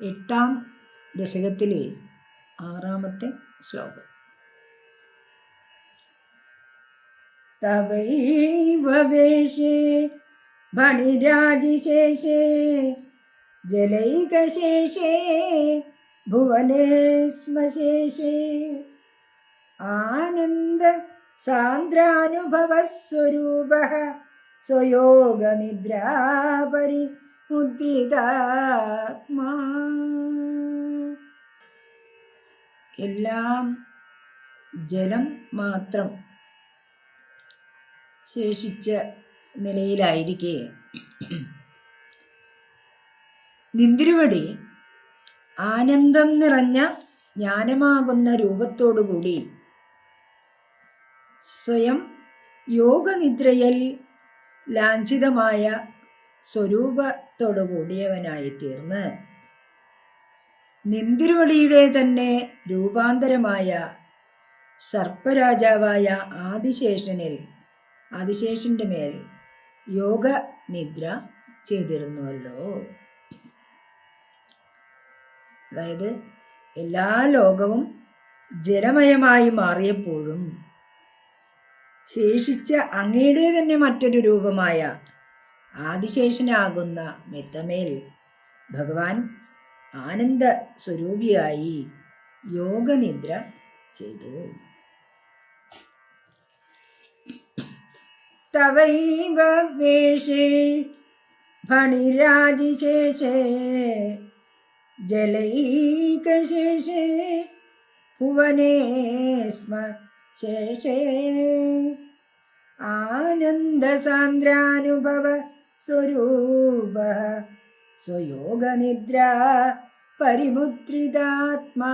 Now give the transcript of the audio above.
എട്ടാം ദശകത്തിലെ ആറാമത്തെ ശ്ലോകം. തവൈവ ഭണിരാജിശേഷേ ജലൈകശേഷേ ഭുവനേ ശ്മശേഷേ ആനന്ദ സാന്ദ്രാനുഭവസ്വരൂപ സ്വയോഗനിദ്രാപരി മുദ്രിതാത്മാ. എല്ലാം ജലം മാത്രം ശേഷിച്ച നിലയിലായിരിക്കെ. നിന്തിരുവടി ആനന്ദം നിറഞ്ഞ ജ്ഞാനമാകുന്ന രൂപത്തോടുകൂടി സ്വയം യോഗനിദ്രയിൽ ലാഞ്ചിതമായ സ്വരൂപത്തോടു കൂടിയവനായി തീർന്ന് നിന്തിരുവടിയുടെ തന്നെ രൂപാന്തരമായ സർപ്പരാജാവായ ആദിശേഷനിൽ ആദിശേഷന്റെ മേൽ യോഗ നിദ്ര ചെയ്തിരുന്നുവല്ലോ. അതായത് എല്ലാ ലോകവും ജലമയമായി മാറിയപ്പോഴും ശേഷിച്ച അങ്ങയുടെ തന്നെ മറ്റൊരു രൂപമായ ആദിശേഷനാകുന്ന മെത്തമേൽ ഭഗവാൻ ആനന്ദ സ്വരൂപിയായി യോഗനിദ്ര ചെയ്തു. തവൈവ ജലൈകശേഷേ ഭുവനേ സ്മ ആനന്ദസാന്ദ്രാനുഭവ സ്വരൂപ സ്വയോഗനിദ്ര പരിമുദ്രിതാത്മാ.